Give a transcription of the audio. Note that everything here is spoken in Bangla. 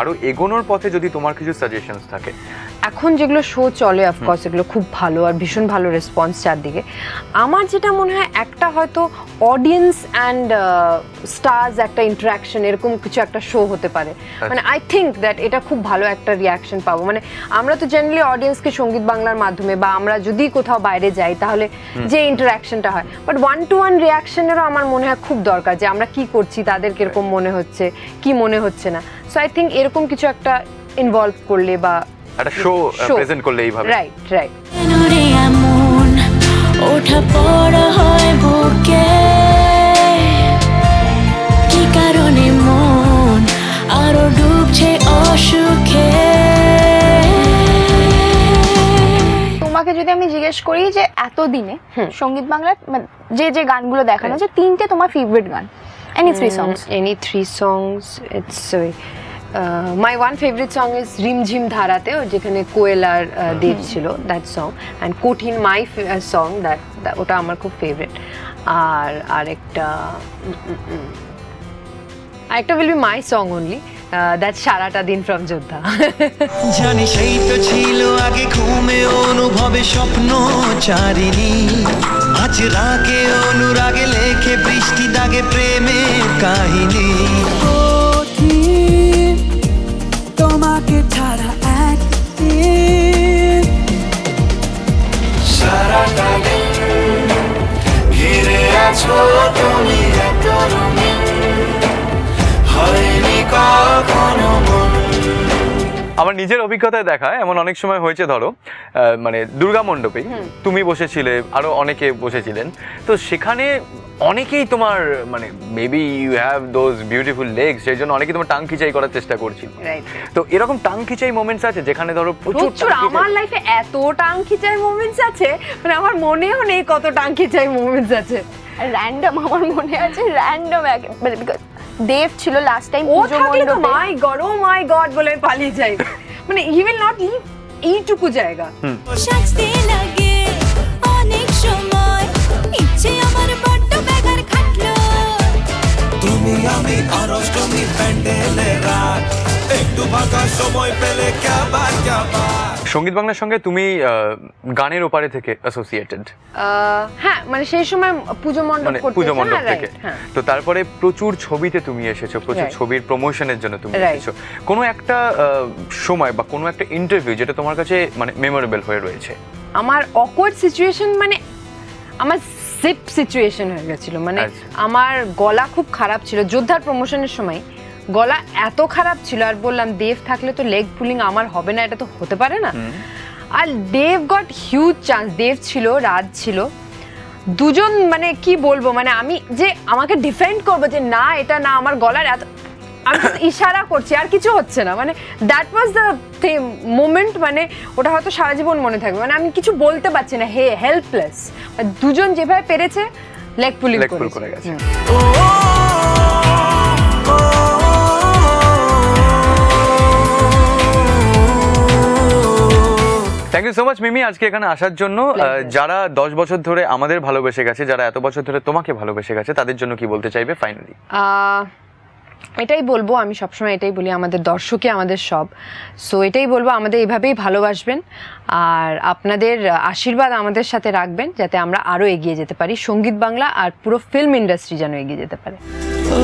আরও এগোনোর পথে যদি তোমার কিছু সাজেশনস থাকে। এখন যেগুলো শো চলে অফকোর্স এগুলো খুব ভালো আর ভীষণ ভালো রেসপন্স চারদিকে। আমার যেটা মনে হয় একটা হয়তো অডিয়েন্স অ্যান্ড স্টার্স একটা ইন্টারাকশন এরকম কিছু একটা শো হতে পারে। মানে আই থিঙ্ক দ্যাট এটা খুব ভালো একটা রিয়াকশন পাবো। মানে আমরা তো জেনারেলি অডিয়েন্সকে সংগীত বাংলার মাধ্যমে বা আমরা যদি কোথাও বাইরে যাই তাহলে যে ইন্টারাকশনটা হয়। বাট ওয়ান টু ওয়ান রিয়াকশনেরও আমার মনে হয় খুব দরকার যে আমরা কি করছি তাদের কীরকম মনে হচ্ছে কি মনে হচ্ছে না। সো আই থিঙ্ক এরকম কিছু একটা ইনভলভ করলে বা একটা শো প্রেজেন্ট করলে এইভাবে। রাইট রাইট এমন ওঠা পড়া হয় বুকে? কি কারণে মন আরও ডুবছে অসুখে? তোমাকে যদি আমি জিজ্ঞেস করি যে এতদিনে হুম। সংগীত বাংলার মানে যে যে গানগুলো দেখানো যে তিনটে তোমার ফেভারিট গান any three songs any three songs it's sorry one favourite song favorite song is রিমঝিম ধারাতে যেখানে কোয়েল আর দেব ছিল দ্যাট সং অ্যান্ড কঠিন মাই সং দ্যাট ওটা আমার খুব ফেভারিট আর আরেকটা আরেকটা will be my song only that সারাটা দিন ফ্রম যোদ্ধা। জানি সেই তো ছিল আগে ঘুমে অনুভবে স্বপ্ন চারিনি আজ রাগে অনুরাগে লেখে বৃষ্টি দাগে প্রেমের কাহিনী। তোমাকে ছাড়া একদিন আমার নিজের অভিজ্ঞতায় দেখা এমন অনেক সময় হয়েছে ধরো মানে দুর্গা মণ্ডপে তুমি বসেছিলে আরও অনেকে বসেছিলেন। তো সেখানে অনেকেই তোমার মানে maybe you have those beautiful legs সেই জন্য অনেকে তোমার টাং খিচাই করার চেষ্টা করছিল। তো এরকম টাং খিচাই মোমেন্টস আছে যেখানে ধরো প্রচুর আমার লাইফে এত টাং খিচাই মুভমেন্টস আছে মানে আমার মনেও নেই কত টাং খিচাই মোমেন্টস আছে। র্যান্ডম আমার মনে আছে র্যান্ডম মানে দেব ছিল লাস্ট টাইম ও পুজো থাকলে তো মণ্ডপে। মাই গড ও মাই গড বলে পালিয়ে যাই মানে হি উইল নট লিভ এইটুকু জায়গা। সাজতে লাগে সংগীত বাংলার সঙ্গে তুমি গানের ওপারে থেকে অ্যাসোসিয়েটেড হ্যাঁ মানে সেই সময় পুজো মণ্ডপ মানে করতে পুজো মণ্ডপ থেকে। হ্যাঁ। তো তারপরে প্রচুর ছবিতে তুমি এসেছ প্রচুর ছবির প্রমোশনের জন্য তুমি এসেছ। কোনো একটা সময় বা কোনো একটা ইন্টারভিউ যেটা তোমার কাছে মানে মেমোরেবল হয়ে রয়েছে? আমার অকওয়ার্ড সিচুয়েশন মানে আমার সিপ সিচুয়েশন হয়ে গেছিল। মানে আচ্ছা। আমার গলা খুব খারাপ ছিল। যোদ্ধার প্রমোশনের সময় গলা এত খারাপ ছিল আর বললাম দেব থাকলে তো লেগ পুলিং আমার হবে না এটা তো হতে পারে না? আর Dev got huge chance Dev ছিল রাজ ছিল। দুজন মানে কি বলব মানে আমি যে আমাকে ডিফেন্ড করব যে না এটা না আমার গলার এত আমি ইশারা করছি আর কিছু হচ্ছে না। মানে দ্যাট ওয়াজ দ্য মোমেন্ট মানে ওটা হয়তো সারা জীবন মনে থাকবে। মানে আমি কিছু বলতে পারছি না হে হেল্পলেস দুজন যেভাবে পেরেছে লেগ পুলিং করে গেছে। Thank you so much Mimi আজকে এখানে আসার জন্য। যারা দশ বছর ধরে আমাদের ভালোবেসে গেছে যারা এত বছর ধরে তোমাকে ভালোবেসে গেছে তাদের জন্য কি বলতে চাইবে ফাইনালি এটাই বলব আমি সবসময় এটাই বলি আমাদের দর্শকে আমাদের সব। সো এটাই বলব আমাদের এভাবেই ভালোবাসবেন আর আপনাদের আশীর্বাদ আমাদের সাথে রাখবেন যাতে আমরা আরও এগিয়ে যেতে পারি। সংগীত বাংলা আর পুরো ফিল্ম ইন্ডাস্ট্রি যেন এগিয়ে যেতে পারে। ও